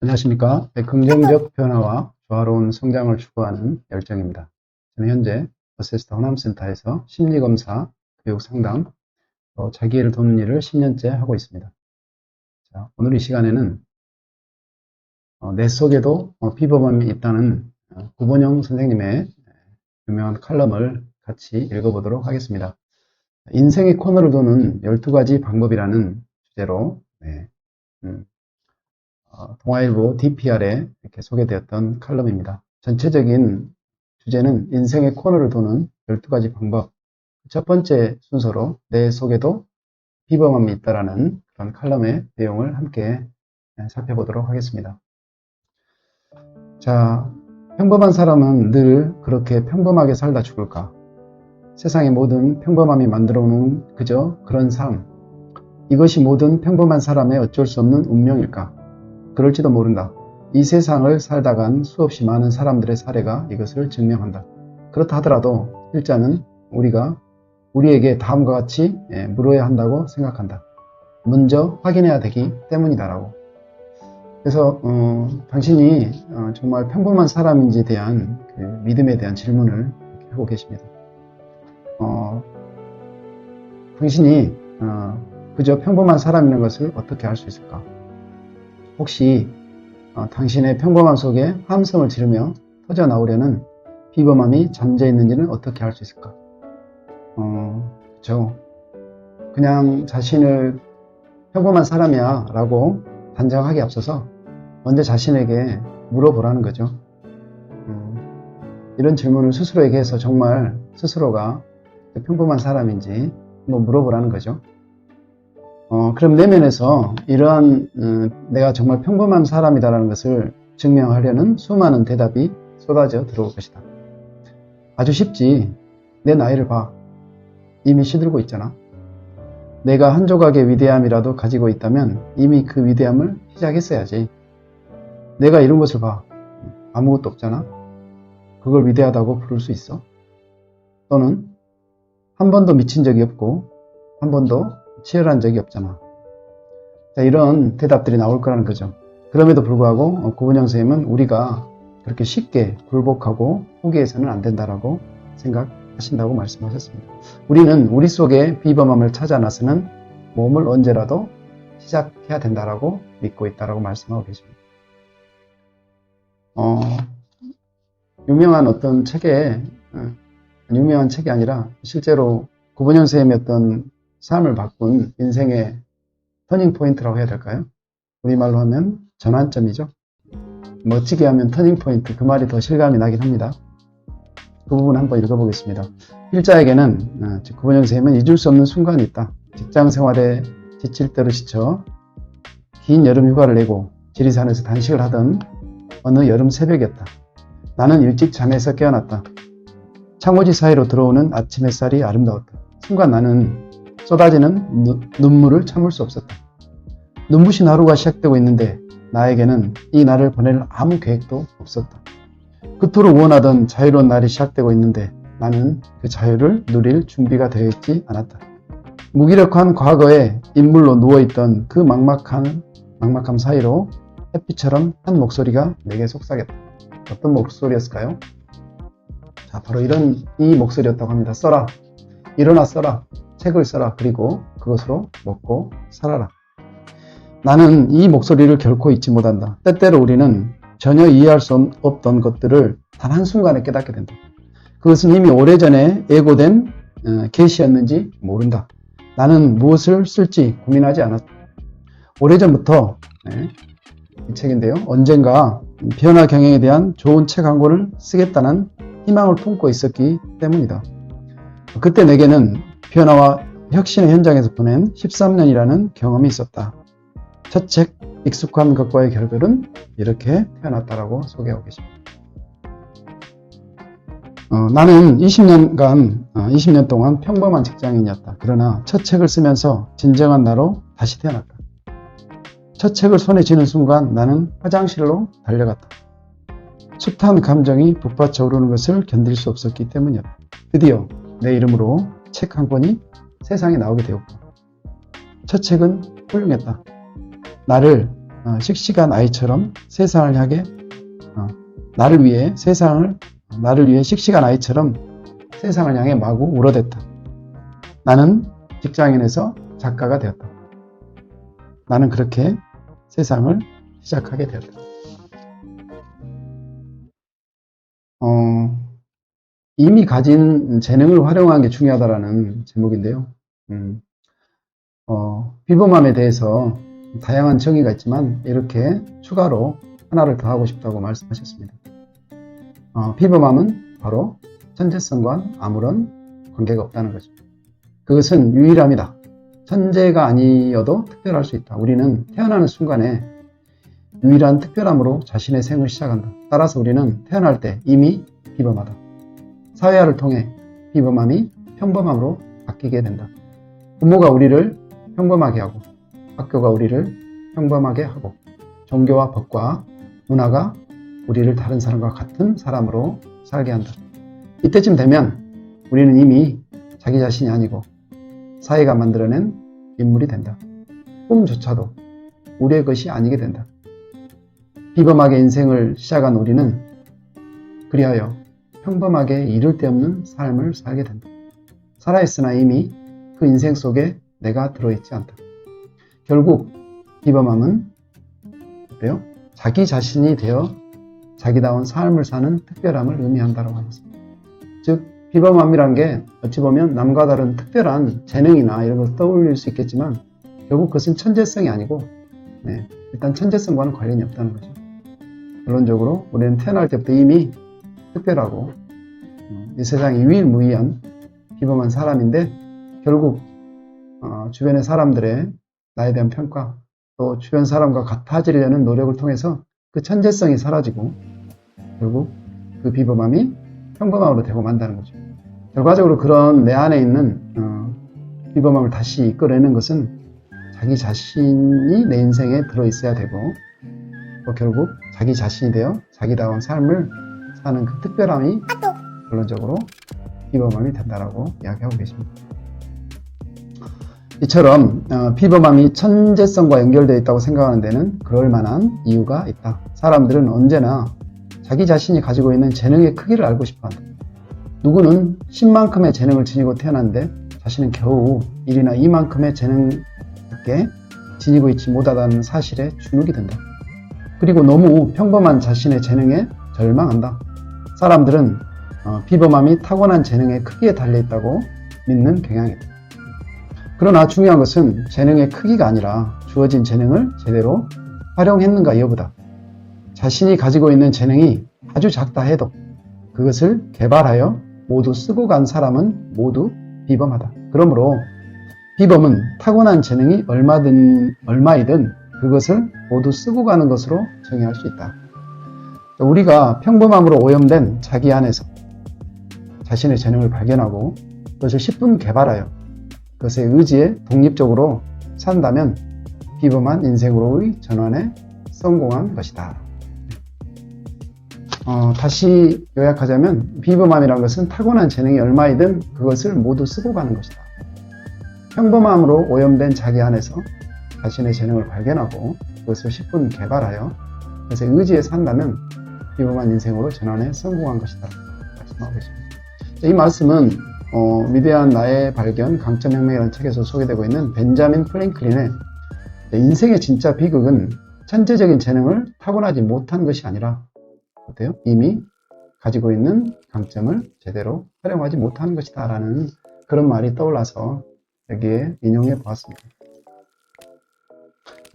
안녕하십니까. 네, 긍정적 변화와 조화로운 성장을 추구하는 열정입니다. 저는 현재 어세스타 호남센터에서 심리검사, 교육 상담, 또 자기를 돕는 일을 10년째 하고 있습니다. 자, 오늘 이 시간에는 어, 내 속에도 어, 비범함이 있다는 어, 구본영 선생님의 유명한 칼럼을 같이 읽어보도록 하겠습니다. 인생의 코너를 도는 12가지 방법이라는 주제로 네, 음, 어, 동아일보 DPR에 이렇게 소개되었던 칼럼입니다. 전체적인 주제는 인생의 코너를 도는 12가지 방법. 첫 번째 순서로 내 속에도 비범함이 있다라는 그런 칼럼의 내용을 함께 살펴보도록 하겠습니다. 자, 평범한 사람은 늘 그렇게 평범하게 살다 죽을까? 세상의 모든 평범함이 만들어 놓은 그저 그런 삶. 이것이 모든 평범한 사람의 어쩔 수 없는 운명일까? 그럴지도 모른다. 이 세상을 살다간 수없이 많은 사람들의 사례가 이것을 증명한다. 그렇다 하더라도 일자는 우리가 우리에게 다음과 같이 예, 물어야 한다고 생각한다. 먼저 확인해야 되기 때문이다라고. 그래서 어, 당신이 어, 정말 평범한 사람인지에 대한 그 믿음에 대한 질문을 하고 계십니다. 어, 당신이 어, 그저 평범한 사람이라는 것을 어떻게 알 수 있을까? 혹시 어, 당신의 평범함 속에 함성을 지르며 터져 나오려는 비범함이 잠재 있는지는 어떻게 알 수 있을까? 어, 그죠. 그냥 자신을 평범한 사람이야 라고 단정하기 앞서서 먼저 자신에게 물어보라는 거죠. 음, 이런 질문을 스스로에게 해서 정말 스스로가 평범한 사람인지 한번 물어보라는 거죠. 어, 그럼 내면에서 이러한 음, 내가 정말 평범한 사람이다라는 것을 증명하려는 수많은 대답이 쏟아져 들어올 것이다. 아주 쉽지. 내 나이를 봐. 이미 시들고 있잖아. 내가 한 조각의 위대함이라도 가지고 있다면 이미 그 위대함을 시작했어야지. 내가 이런 것을 봐. 아무것도 없잖아. 그걸 위대하다고 부를 수 있어? 또는 한 번도 미친 적이 없고 한 번도 치열한 적이 없잖아. 자, 이런 대답들이 나올 거라는 거죠. 그럼에도 불구하고 어, 구분영 선생님은 우리가 그렇게 쉽게 굴복하고 포기해서는 안 된다라고 생각하신다고 말씀하셨습니다. 우리는 우리 속에 비범함을 찾아 나서는 몸을 언제라도 시작해야 된다라고 믿고 있다라고 말씀하고 계십니다. 어, 유명한 어떤 책에 어, 유명한 책이 아니라 실제로 구본영 선생님의 어떤 삶을 바꾼 인생의 터닝 포인트라고 해야 될까요? 우리말로 하면 전환점이죠. 멋지게 하면 터닝 포인트 그 말이 더 실감이 나긴 합니다. 그 부분 한번 읽어보겠습니다. 필자에게는 어, 구본영 선생님은 잊을 수 없는 순간이 있다. 직장 생활에 지칠 대로 지쳐 긴 여름 휴가를 내고 지리산에서 단식을 하던 어느 여름 새벽이었다. 나는 일찍 잠에서 깨어났다. 창호지 사이로 들어오는 아침 햇살이 아름다웠다. 순간 나는 쏟아지는 누, 눈물을 참을 수 없었다. 눈부신 하루가 시작되고 있는데 나에게는 이 날을 보낼 아무 계획도 없었다. 그토록 원하던 자유로운 날이 시작되고 있는데 나는 그 자유를 누릴 준비가 되어 있지 않았다. 무기력한 과거에 인물로 누워있던 그 막막한, 막막함 사이로 햇빛처럼 한 목소리가 내게 속삭였다. 어떤 목소리였을까요? 자, 바로 이런 이 목소리였다고 합니다. 써라. 일어나 써라. 책을 써라. 그리고 그것으로 먹고 살아라. 나는 이 목소리를 결코 잊지 못한다. 때때로 우리는 전혀 이해할 수 없던 것들을 단 한순간에 깨닫게 된다. 그것은 이미 오래전에 예고된 어, 계시였는지 모른다. 나는 무엇을 쓸지 고민하지 않았다. 오래전부터 네, 이 책인데요. 언젠가 변화 경영에 대한 좋은 책 한 권을 쓰겠다는 희망을 품고 있었기 때문이다. 그때 내게는 변화와 혁신의 현장에서 보낸 13년이라는 경험이 있었다. 첫 책 익숙한 것과의 결별은 이렇게 태어났다라고 소개하고 계십니다. 어, 나는 20년간, 어, 20년 동안 평범한 직장인이었다. 그러나 첫 책을 쓰면서 진정한 나로 다시 태어났다. 첫 책을 손에 쥐는 순간 나는 화장실로 달려갔다. 숱한 감정이 북받쳐 오르는 것을 견딜 수 없었기 때문이었다. 드디어 내 이름으로 책 한 권이 세상에 나오게 되었고 첫 책은 훌륭했다. 나를 어, 씩씩한 아이처럼 세상을 향해 어, 나를 위해 세상을 나를 위해 씩씩한 아이처럼 세상을 향해 마구 울어댔다. 나는 직장인에서 작가가 되었다. 나는 그렇게 세상을 시작하게 되었다. 어, 이미 가진 재능을 활용하는 게 중요하다라는 제목인데요. 음, 어, 비범함에 대해서 다양한 정의가 있지만 이렇게 추가로 하나를 더 하고 싶다고 말씀하셨습니다. 어, 비범함은 바로 천재성과는 아무런 관계가 없다는 거죠. 그것은 유일함이다. 천재가 아니어도 특별할 수 있다. 우리는 태어나는 순간에 유일한 특별함으로 자신의 생을 시작한다. 따라서 우리는 태어날 때 이미 비범하다. 사회화를 통해 비범함이 평범함으로 바뀌게 된다. 부모가 우리를 평범하게 하고 학교가 우리를 평범하게 하고 종교와 법과 문화가 우리를 다른 사람과 같은 사람으로 살게 한다. 이때쯤 되면 우리는 이미 자기 자신이 아니고 사회가 만들어낸 인물이 된다. 꿈조차도 우리의 것이 아니게 된다. 비범하게 인생을 시작한 우리는 그리하여 평범하게 이를 데 없는 삶을 살게 된다. 살아있으나 이미 그 인생 속에 내가 들어있지 않다. 결국 비범함은 그래요? 자기 자신이 되어 자기다운 삶을 사는 특별함을 의미한다고 하겠습니다. 즉 비범함이란 게 어찌 보면 남과 다른 특별한 재능이나 이런 걸 떠올릴 수 있겠지만 결국 그것은 천재성이 아니고 네, 일단 천재성과는 관련이 없다는 거죠. 결론적으로 우리는 태어날 때부터 이미 특별하고 어, 이 세상에 유일무이한 비범한 사람인데 결국 어, 주변의 사람들의 나에 대한 평가 또 주변 사람과 같아지려는 노력을 통해서 그 천재성이 사라지고 결국 그 비범함이 평범함으로 되고 만다는 거죠. 결과적으로 그런 내 안에 있는 어, 비범함을 다시 이끌어내는 것은 자기 자신이 내 인생에 들어있어야 되고 또 결국 자기 자신이 되어 자기다운 삶을 사는 그 특별함이 결론적으로 비범함이 된다라고 이야기하고 계십니다. 이처럼 어, 비범함이 천재성과 연결되어 있다고 생각하는 데는 그럴 만한 이유가 있다. 사람들은 언제나 자기 자신이 가지고 있는 재능의 크기를 알고 싶어 한다. 누구는 10만큼의 재능을 지니고 태어났는데 자신은 겨우 1이나 2만큼의 재능밖에 지니고 있지 못하다는 사실에 주눅이 든다. 그리고 너무 평범한 자신의 재능에 절망한다. 사람들은 어, 비범함이 타고난 재능의 크기에 달려있다고 믿는 경향이 있다. 그러나 중요한 것은 재능의 크기가 아니라 주어진 재능을 제대로 활용했는가 여부다. 자신이 가지고 있는 재능이 아주 작다 해도 그것을 개발하여 모두 쓰고 간 사람은 모두 비범하다. 그러므로 비범은 타고난 재능이 얼마든, 얼마이든 그것을 모두 쓰고 가는 것으로 정의할 수 있다. 우리가 평범함으로 오염된 자기 안에서 자신의 재능을 발견하고 그것을 10분 개발하여 그것에 의지에 독립적으로 산다면 비범한 인생으로의 전환에 성공한 것이다. 어, 다시 요약하자면 비범함이란 것은 타고난 재능이 얼마이든 그것을 모두 쓰고 가는 것이다. 평범함으로 오염된 자기 안에서 자신의 재능을 발견하고 그것을 10분 개발하여 그것에 의지에 산다면 비범한 인생으로 전환에 성공한 것이다. 말씀하고 계십니다. 이 말씀은 어, 위대한 나의 발견, 강점 혁명이라는 책에서 소개되고 있는 벤자민 플랭클린의 인생의 진짜 비극은 천재적인 재능을 타고나지 못한 것이 아니라 어때요? 이미 가지고 있는 강점을 제대로 활용하지 못한 것이다 라는 그런 말이 떠올라서 여기에 인용해 보았습니다.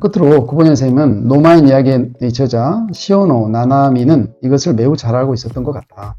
끝으로 구본현 선생님은 노마인 이야기의 저자 시오노 나나미는 이것을 매우 잘 알고 있었던 것 같다.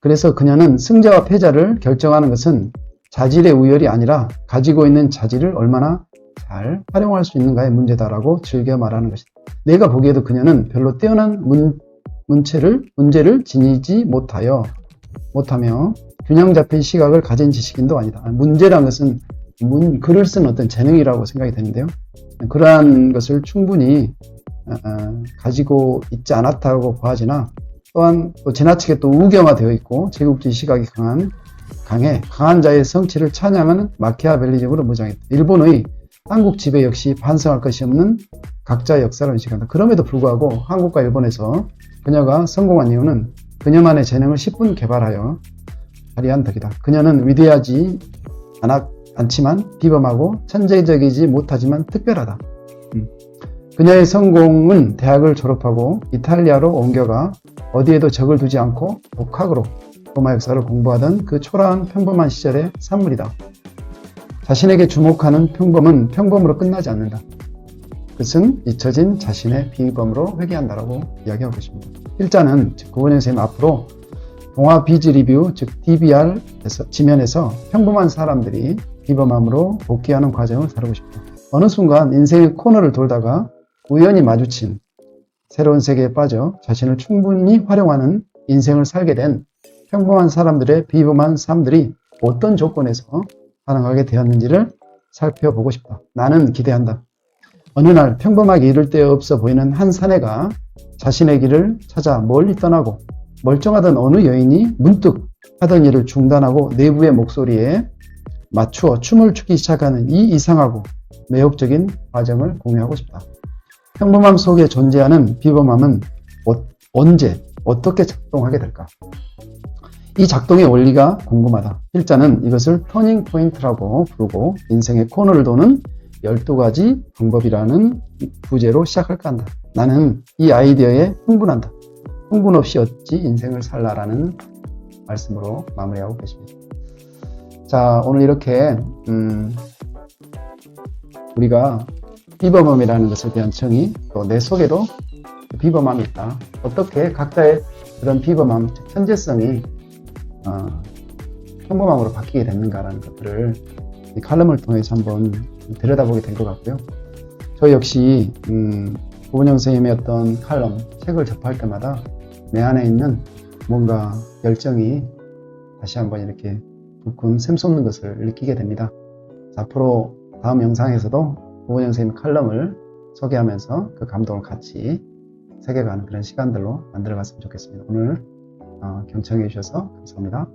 그래서 그녀는 승자와 패자를 결정하는 것은 자질의 우열이 아니라 가지고 있는 자질을 얼마나 잘 활용할 수 있는가의 문제다라고 즐겨 말하는 것이다. 내가 보기에도 그녀는 별로 뛰어난 문, 문체를, 문제를 지니지 못하여, 못하며 균형 잡힌 시각을 가진 지식인도 아니다. 문제란 것은 문, 글을 쓴 어떤 재능이라고 생각이 되는데요. 그러한 것을 충분히 어, 가지고 있지 않았다고 보아지나 또한 또 지나치게 또 우경화되어 있고 제국주의 시각이 강한 강해 강한 자의 성취를 찬양하는 마키아벨리즘으로 무장했다. 일본의 한국 지배 역시 반성할 것이 없는 각자의 역사를 인식한다. 그럼에도 불구하고 한국과 일본에서 그녀가 성공한 이유는 그녀만의 재능을 10분 개발하여 발휘한 덕이다. 그녀는 위대하지 않지만 비범하고 천재적이지 못하지만 특별하다. 음. 그녀의 성공은 대학을 졸업하고 이탈리아로 옮겨가 어디에도 적을 두지 않고 독학으로 로마 역사를 공부하던 그 초라한 평범한 시절의 산물이다. 자신에게 주목하는 평범은 평범으로 끝나지 않는다. 그것은 잊혀진 자신의 비범으로 회개한다라고 이야기하고 계십니다. 일자는 즉 고은현 선생님 앞으로 동화 비즈 리뷰 즉 DBR에서 지면에서 평범한 사람들이 비범함으로 복귀하는 과정을 다루고 싶다. 어느 순간 인생의 코너를 돌다가 우연히 마주친 새로운 세계에 빠져 자신을 충분히 활용하는 인생을 살게 된 평범한 사람들의 비범한 삶들이 어떤 조건에서 가능하게 되었는지를 살펴보고 싶다. 나는 기대한다. 어느 날 평범하게 이룰 데 없어 보이는 한 사내가 자신의 길을 찾아 멀리 떠나고 멀쩡하던 어느 여인이 문득 하던 일을 중단하고 내부의 목소리에 맞추어 춤을 추기 시작하는 이 이상하고 매혹적인 과정을 공유하고 싶다. 평범함 속에 존재하는 비범함은 어- 언제 어떻게 작동하게 될까? 이 작동의 원리가 궁금하다. 필자는 이것을 터닝 포인트라고 부르고 인생의 코너를 도는 12가지 방법이라는 부제로 시작할까 한다. 나는 이 아이디어에 흥분한다. 흥분 없이 어찌 인생을 살라라는 말씀으로 마무리하고 계십니다. 자, 오늘 이렇게 음, 우리가 비범함이라는 것에 대한 정의, 또 내 속에도 비범함이 있다. 어떻게 각자의 그런 비범함, 즉 천재성이 어, 평범함으로 바뀌게 됐는가라는 것들을 이 칼럼을 통해서 한번 들여다보게 된 것 같고요. 저 역시 음, 고은영 선생님의 어떤 칼럼, 책을 접할 때마다 내 안에 있는 뭔가 열정이 다시 한번 이렇게 불끈 샘솟는 것을 느끼게 됩니다. 자, 앞으로 다음 영상에서도 고은영 선생님 칼럼을 소개하면서 그 감동을 같이 새겨가는 그런 시간들로 만들어갔으면 좋겠습니다. 오늘 어, 경청해 주셔서 감사합니다.